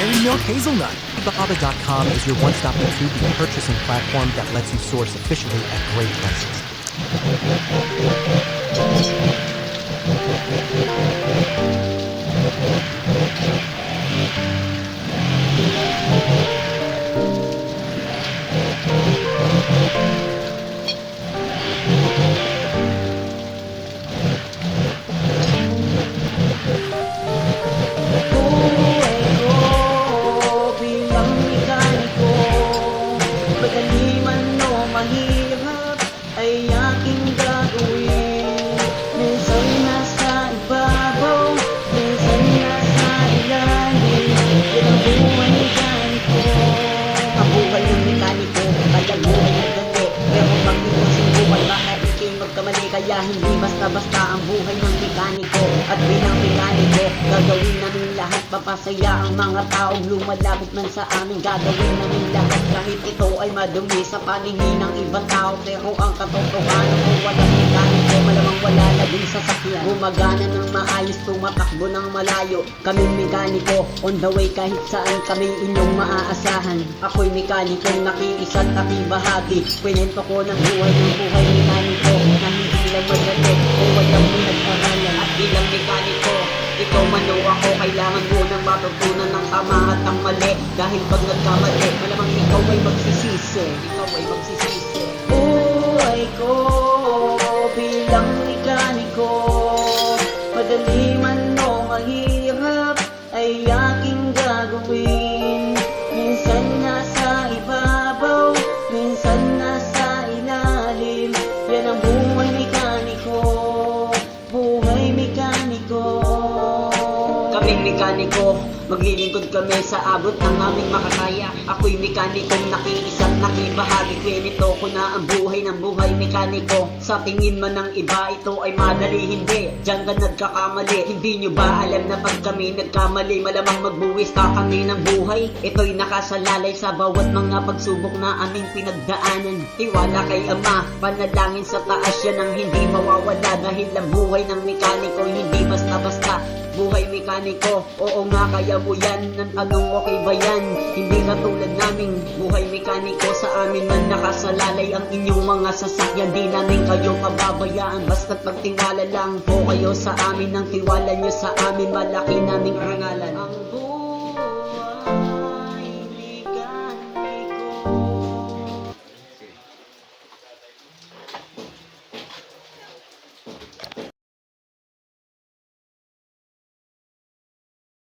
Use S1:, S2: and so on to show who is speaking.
S1: Dairy Milk Hazelnut. Baba.com is your one-stop and purchasing platform that lets you source efficiently at great prices.
S2: Hindi basta-basta ang buhay ng mekaniko At bilang mekaniko, gagawin namin lahat Papasaya ang mga taong lumalapit man sa amin Gagawin namin lahat. Kahit ito ay madumi Sa paningin ng ibang tao Pero ang katotohanan kung walang mekaniko Malamang wala na din sa sakyan. Gumagana ng maayos, tumatakbo ng malayo. Kaming mekaniko, on the way kahit saan kami inyong maaasahan. Ako'y mekanikong nakiisa at nakibahagi. Kwento ko ng buhay ng buhay mekaniko ako Kailangan mo nang matutunan ng tama at ang mali. Dahil pag nagkamali, malamang ikaw ay magsisisi. Ikaw ay magsisisi. Buhay ko Kaming mekaniko, maglilingkod kami sa abot ng aming makakaya. Ako'y mekanikong nakiisa at nakibahagi. Kwento ko na ang buhay ng buhay mekaniko. Sa tingin man ng iba ito ay madali. Hindi, dyan ka nagkakamali. Hindi nyo ba alam na pag kami nagkamali Malamang magbuwis ka kami ng buhay? Ito'y nakasalalay sa bawat mga pagsubok na aming pinagdaanan. Tiwala kay Ama, panalangin sa taas. Yan ang hindi mawawala Dahil ang buhay ng mekaniko hindi basta-basta Buhay mekaniko, oo nga kaya mo yan. Nang tanong okay ba yan? Hindi katulad naming buhay mekaniko. Sa amin man nakasalalay ang inyong mga sasakyan. Di namin kayo pababayaan Basta't pagtiwala lang po kayo sa amin. Ang tiwala nyo sa amin malaki naming rangalan Ang